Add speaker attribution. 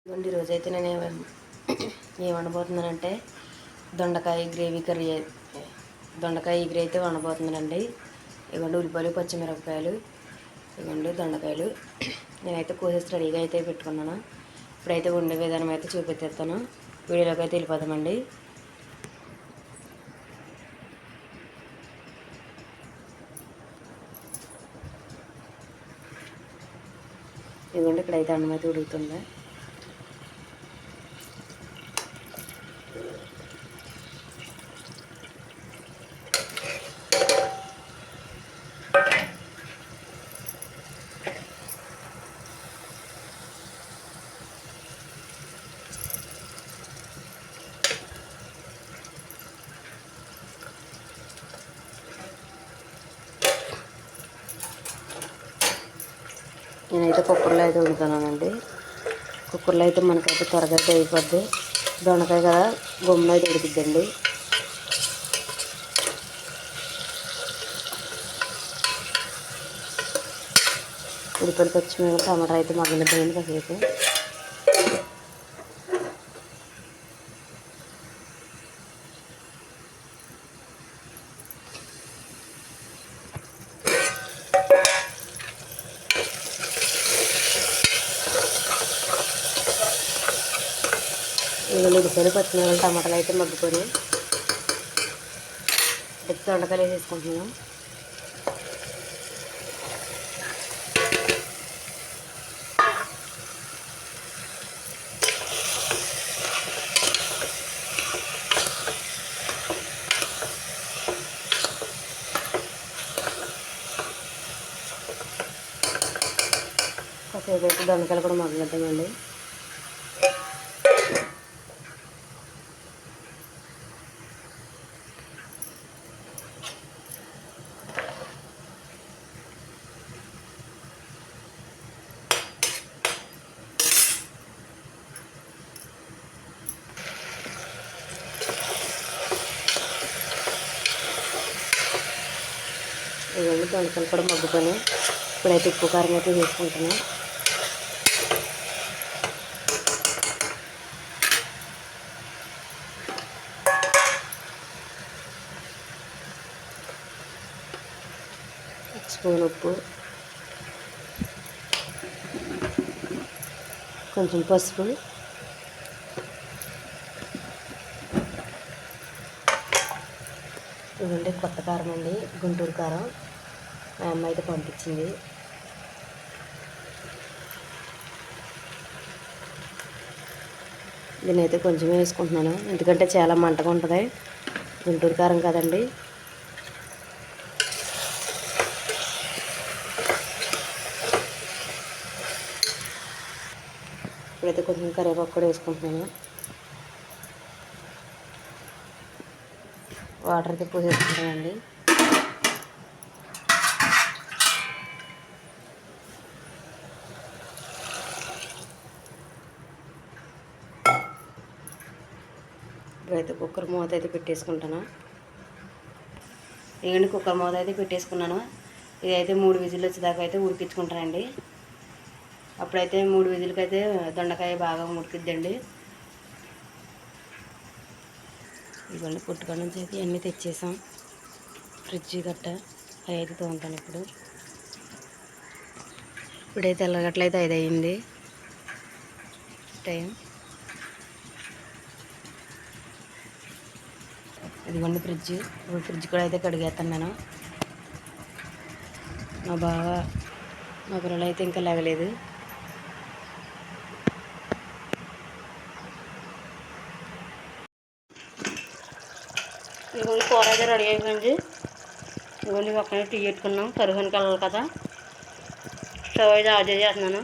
Speaker 1: ఇదిగోండి ఈరోజు అయితే నేను ఏం- ఏం వండబోతున్నానంటే దొండకాయ గ్రేవీ కర్రీ దొండకాయ గ్రేవీ అయితే వండబోతున్నానండి. ఇదిగోండి ఉల్లిపాయలు పచ్చిమిరపకాయలు ఇదిగోండి దొండకాయలు. నేనైతే కోసేసి రెడీగా అయితే పెట్టుకున్నాను. ఇప్పుడైతే వండే విధానం అయితే చూపించేస్తాను వీడియోలోకి అయితే వెళ్ళిపోదామండి. ఇదిగోండి ఇక్కడైతే అన్నం అయితే ఉడుకుతుంది. నేనైతే కుక్కర్లో అయితే వండుతున్నానండి. కుక్కర్లో అయితే మనకైతే త్వరగా అయితే అయిపోద్ది. దొండకాయ కదా గుమ్మలో అయితే ఉడికిద్దండి. ఉడిపడి పచ్చిమిరపకాయ టమాటా అయితే మగ్గనిద్దామండి కాసేపు ఇవి ఉడిపోయి పచ్చిమిరపకాయలు టమాటాలు అయితే మగ్గిపోయి ఎత్తి దొండకాయలు వేసేసుకుంటున్నాం. కాసేపు దొండకాయలు కూడా మగ్గనిద్దామండి ఇవన్నీ దొండకాయలు కూడా మగ్గుకొని ఇప్పుడైతే ఉప్పు కారం అయితే వేసుకుంటున్నాను స్పూన్ ఉప్పు. కొంచెం పసుపు. ఇదండి కొత్త కారం అండి గుంటూరు కారం. మా అమ్మ అయితే పంపించింది. దీన్ని కొంచెమే కొంచెం వేసుకుంటున్నాను. ఎందుకంటే చాలా మంటగా ఉంటుంది. గుంటూరు కారం కదండి. ఇప్పుడైతే కొంచెం కరివేపాకు కూడా వేసుకుంటున్నాను. వాటర్ అయితే పోసేసుకుంటామండి. ఇప్పుడైతే కుక్కర్ మూత అయితే పెట్టేసుకుంటాను. ఇవన్నీ కుక్కర్ మూత అయితే పెట్టేసుకున్నాను. ఇదైతే మూడు విజిల్ వచ్చేదాకా అయితే ఉడికించుకుంటానండి. అప్పుడైతే మూడు విజిల్కి అయితే దొండకాయ బాగా ఉడికిద్దండి. ఇవన్నీ పుట్టుక నుంచి అయితే అన్నీ తెచ్చేసాం. ఫ్రిడ్జ్ గట్ట అవి అయితే తోముతాను ఇప్పుడు. ఇప్పుడైతే వెళ్ళగట్లయితే ఐదు అయింది. టైం. ఇదిగోండి ఫ్రిడ్జ్. ఇప్పుడు ఫ్రిడ్జ్ కూడా అయితే కడిగేస్తాను నేను. మా బావ మా పిల్లలు అయితే ఇంకా లేగలేదు ఇదిగోండి కూర అయితే రెడీ అయిపోయింది. ఇదిగోండి పక్కన టీ పెట్టుకున్నాం. కరువుని కలవాలి కదా. స్టవ్ అయితే ఆఫ్ చేసేస్తున్నాను.